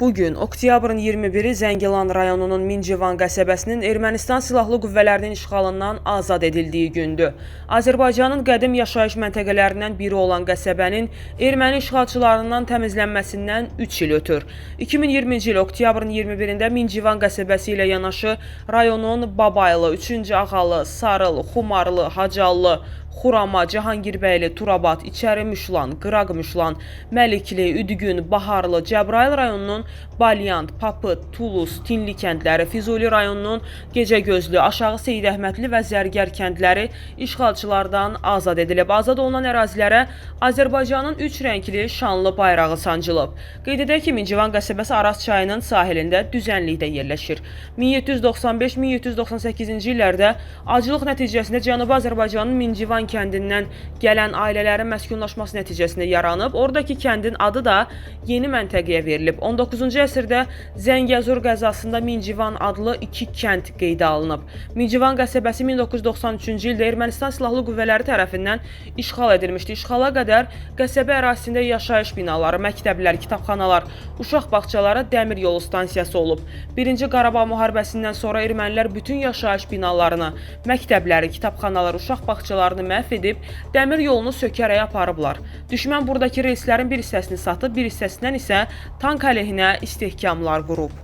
Bugün oktyabrın 21-i Zəngilan rayonunun Mincivan qəsəbəsinin Ermənistan silahlı qüvvələrinin işğalından azad edildiyi gündür. Azərbaycanın qədim yaşayış məntəqələrindən biri olan qəsəbənin erməni işğalçılarından təmizlənməsindən 3 il ötür. 2020-ci il oktyabrın 21-də Mincivan qəsəbəsi ilə yanaşı rayonun Babaylı, 3-cü Ağalı, Sarıl, Xumarlı, Hacallı, Xurama, Cahangirbəyli, Turabat, İçəri Müşlan, Qıraq Müşlan, Məlikli, Üdgün, Baharlı, Cəbrayıl rayonunun Balyant, Papıt, Tulus, Tinli kəndləri, Füzuli rayonunun Gecəgözlü, Aşağı Seyid Əhmədli və Zərgər kəndləri işğalçılardan azad edilib. Azad olunan ərazilərə Azərbaycanın üç rəngli şanlı bayrağı sancılıb. Qeyd edək ki, Mincivan qəsəbəsi Araz çayının sahilində düzənlikdə yerləşir. 1795-1798-ci illərdə aclıq nəticəsində Cənubi Azərbaycanın Mincivan kəndindən gələn ailələrin məskunlaşması nəticəsində yaranıb. Oradakı kəndin adı da yeni məntəqəyə verilib. 19-cu əsrdə Zəngəzur qəzasında Mincivan adlı iki kənd qeydə alınıb. Mincivan qəsəbəsi 1993-cü ildə Ermənistan silahlı qüvvələri tərəfindən işğal edilmişdi. İşğala qədər qəsəbə ərazisində yaşayış binaları, məktəblər, kitabxanalar, uşaq bağçaları, dəmir yolu stansiyası olub. 1-ci Qarabağ müharibəsindən sonra ermənilər bütün yaşayış binalarını, məktəbləri, kitabxanaları, uşaq bağçalarını məhv edib dəmir yolunu sökərək aparıblar. Düşmən buradakı reyslərin bir hissəsini satıb, bir hissəsindən isə tank əleyhinə istehkamlar qurub.